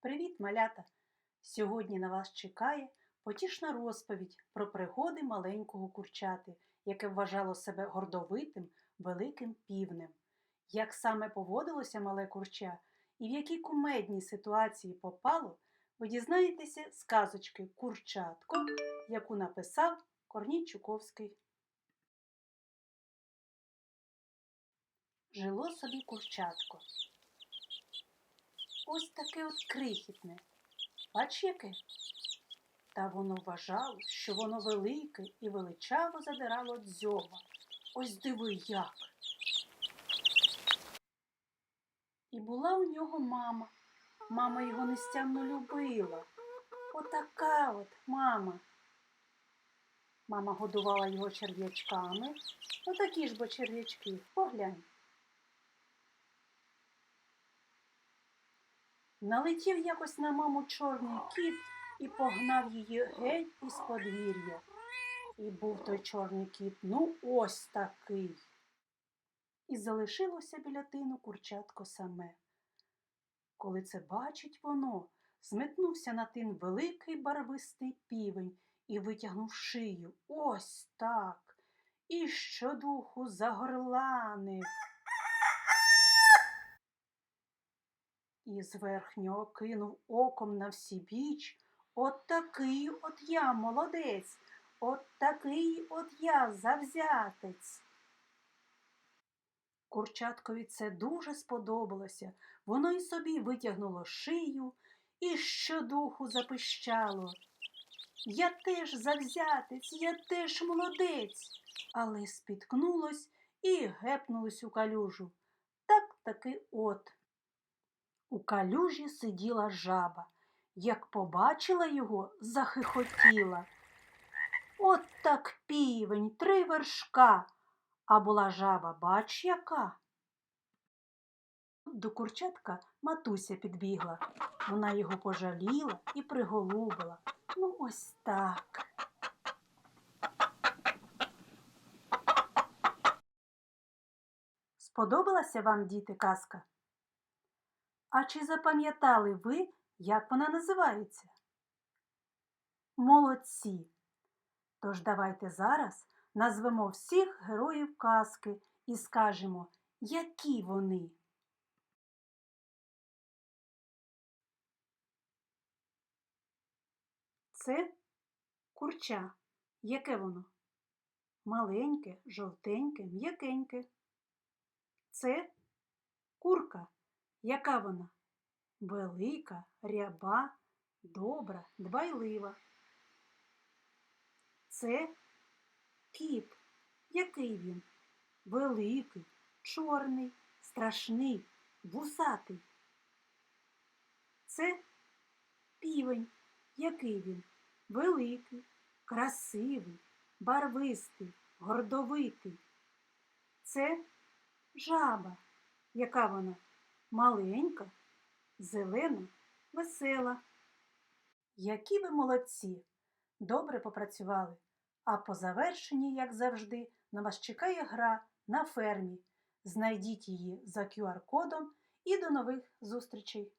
Привіт, малята! Сьогодні на вас чекає потішна розповідь про пригоди маленького курчати, яке вважало себе гордовитим великим півнем. Як саме поводилося мале курча і в якій кумедній ситуації попало, ви дізнаєтеся з казочки Курчатко, яку написав Корній Чуковський. Жило собі курчатко. Ось таке от крихітне. Бач яке? Та воно вважало, що воно велике і величаво задирало дзьоба. Ось диви як. І була у нього мама. Мама його нестямно любила. Отака от мама. Мама годувала його черв'ячками. Отакі ж бо черв'ячки. Поглянь. Налетів якось на маму чорний кіт і погнав її геть із подвір'я. І був той чорний кіт, ну ось такий. І залишилося біля тину курчатко саме. Коли це бачить воно, зметнувся на тин великий барвистий півень і витягнув шию ось так. І щодуху загорланив. І з верхнього кинув оком на всі біч. От такий от я молодець, от такий от я завзятець. Курчаткові це дуже сподобалося. Воно й собі витягнуло шию і щодуху запищало. Я теж завзятець, я теж молодець, але спіткнулось і гепнулось у калюжу. Так таки от. У калюжі сиділа жаба. Як побачила його, захихотіла. От так півень, три вершка, а була жаба, бач яка. До курчатка матуся підбігла. Вона його пожаліла і приголубила. Ну, ось так. Сподобалася вам, діти, казка? А чи запам'ятали ви, як вона називається? Молодці! Тож давайте зараз назвемо всіх героїв казки і скажемо, які вони. Це курча. Яке воно? Маленьке, жовтеньке, м'якеньке. Це курка. Яка вона? Велика, ряба, добра, дбайлива. Це кіт. Який він? Великий, чорний, страшний, вусатий. Це півень. Який він? Великий, красивий, барвистий, гордовитий. Це жаба. Яка вона? Маленька, зелена, весела. Які ви молодці! Добре попрацювали, а по завершенні, як завжди, на вас чекає гра на фермі. Знайдіть її за QR-кодом і до нових зустрічей!